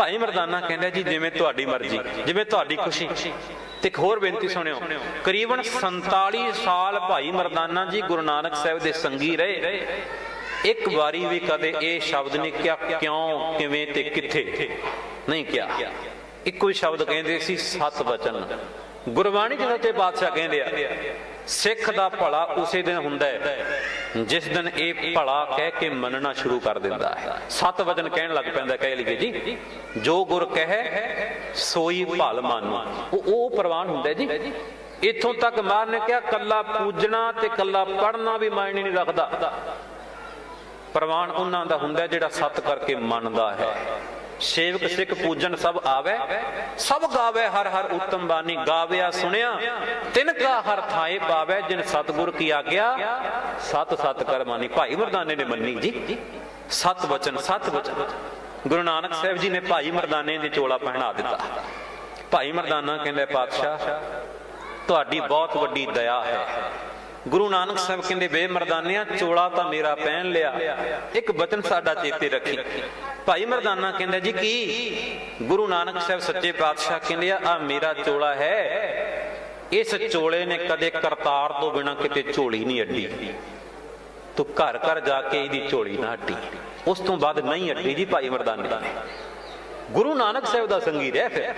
ਭਾਈ ਮਰਦਾਨਾ ਕਹਿੰਦਾ ਜੀ, ਜਿਵੇਂ ਤੁਹਾਡੀ ਮਰਜ਼ੀ, ਜਿਵੇਂ ਤੁਹਾਡੀ ਖੁਸ਼ੀ। ਤੇ ਇੱਕ ਹੋਰ ਬੇਨਤੀ ਸੁਣਿਓ, ਕਰੀਬਨ 47 ਸਾਲ ਭਾਈ ਮਰਦਾਨਾ ਜੀ ਗੁਰੂ ਨਾਨਕ ਸਾਹਿਬ ਦੇ ਸੰਗੀ ਰਹੇ। ਇੱਕ ਵਾਰੀ ਵੀ ਕਦੇ ਇਹ ਸ਼ਬਦ ਨਹੀਂ ਕਿਹਾ, ਕਿਉਂ, ਕਿਵੇਂ ਤੇ ਕਿੱਥੇ? ਨਹੀਂ ਕਿਹਾ। ਇੱਕੋ ਹੀ ਸ਼ਬਦ ਕਹਿੰਦੇ ਸੀ, ਸਤ ਬਚਨ ਗੁਰਬਾਣੀ ਜਿਹਦੇ ਤੇ ਬਾਦਸ਼ਾਹ ਕਹਿੰਦੇ ਆ, ਸਿੱਖ ਦਾ ਭਲਾ ਉਸੇ ਦਿਨ ਹੁੰਦਾ ਹੈ। ਜਿਸ ਦਿਨ ਇਹ ਭਲਾ ਕਹਿ ਕੇ ਮੰਨਣਾ ਸ਼ੁਰੂ ਕਰ ਦਿੰਦਾ ਹੈ। ਸਤ ਵਚਨ ਕਹਿਣ ਲੱਗ ਪੈਂਦਾ ਕਹਿ ਲਈਏ ਜੀ, ਜੋ ਗੁਰ ਕਹੇ, ਸੋਈ ਭਲ ਮਾਨੋ। ਉਹ ਉਹ ਪ੍ਰਵਾਨ ਹੁੰਦਾ ਜੀ। ਇੱਥੋਂ ਤੱਕ ਮਾਰ ਨੇ ਕਿਹਾ, ਕੱਲਾ ਪੂਜਣਾ ਤੇ ਕੱਲਾ ਪੜਨਾ ਵੀ ਮਾਇਨੇ ਨਹੀਂ ਰੱਖਦਾ। ਪ੍ਰਵਾਨ ਉਹਨਾਂ ਦਾ ਹੁੰਦਾ ਜਿਹੜਾ ਸਤ ਕਰਕੇ ਮੰਨਦਾ ਹੈ। ਸੇਵਕ ਸਿੱਖ ਪੂਜਨ ਸਭ ਆਵੇ, ਸਭ ਗਾਵੇ ਹਰ ਹਰ ਉਤਮ ਬਾਣੀ ਗਾਵਿਆ ਸੁਣਿਆ ਤਿਨ ਕਾ ਹਰ ਥਾਏ ਪਾਵੇ, ਜਿਨ ਸਤਗੁਰ ਕੀ ਆਗਿਆ, ਸਤ ਸਤ ਕਰ ਭਾਈ ਮਰਦਾਨੇ ਨੇ ਮੰਨੀ ਜੀ, ਸਤ ਵਚਨ ਸਤ ਵਚਨ। ਗੁਰੂ ਨਾਨਕ ਸਾਹਿਬ ਜੀ ਨੇ ਭਾਈ ਮਰਦਾਨੇ ਦੀ ਚੋਲਾ ਪਹਿਨਾ ਦਿੱਤਾ। ਭਾਈ ਮਰਦਾਨਾ ਕਹਿੰਦੇ, ਪਾਤਸ਼ਾਹ, ਤੁਹਾਡੀ ਬਹੁਤ ਵੱਡੀ ਦਇਆ ਹੈ। ਗੁਰੂ ਨਾਨਕ ਸਾਹਿਬ ਕਹਿੰਦੇ ਬੇ ਮਰਦਾਨਿਆਂ, ਚੋਲਾ ਤਾਂ ਮੇਰਾ ਪਹਿਨ ਲਿਆ। ਇੱਕ ਬਚਨ ਸਾਡਾ ਚੇਤੇ ਰੱਖੀ। ਭਾਈ ਮਰਦਾਨਾ ਕਹਿੰਦਾ, ਜੀ ਕੀ? ਗੁਰੂ ਨਾਨਕ ਸਾਹਿਬ ਸੱਚੇ ਪਾਤਸ਼ਾਹ ਕਹਿੰਦੇ ਆ ਆ ਮੇਰਾ ਚੋਲਾ ਹੈ। ਇਸ ਚੋਲੇ ਨੇ ਕਦੇ ਕਰਤਾਰ ਤੋਂ ਬਿਨਾ ਕਿਤੇ ਝੋਲੀ ਨਹੀਂ ਅੱਡੀ। ਤੂੰ ਘਰ ਘਰ ਜਾ ਕੇ ਇਹਦੀ ਝੋਲੀ ਨਾ ਅੱਡੀ। ਉਸ ਤੋਂ ਬਾਅਦ ਨਹੀਂ ਅੱਡੀ ਜੀ ਭਾਈ ਮਰਦਾਨੇ। ਗੁਰੂ ਨਾਨਕ ਸਾਹਿਬ ਦਾ ਸੰਗੀ ਰਹਿ ਫਿਰ।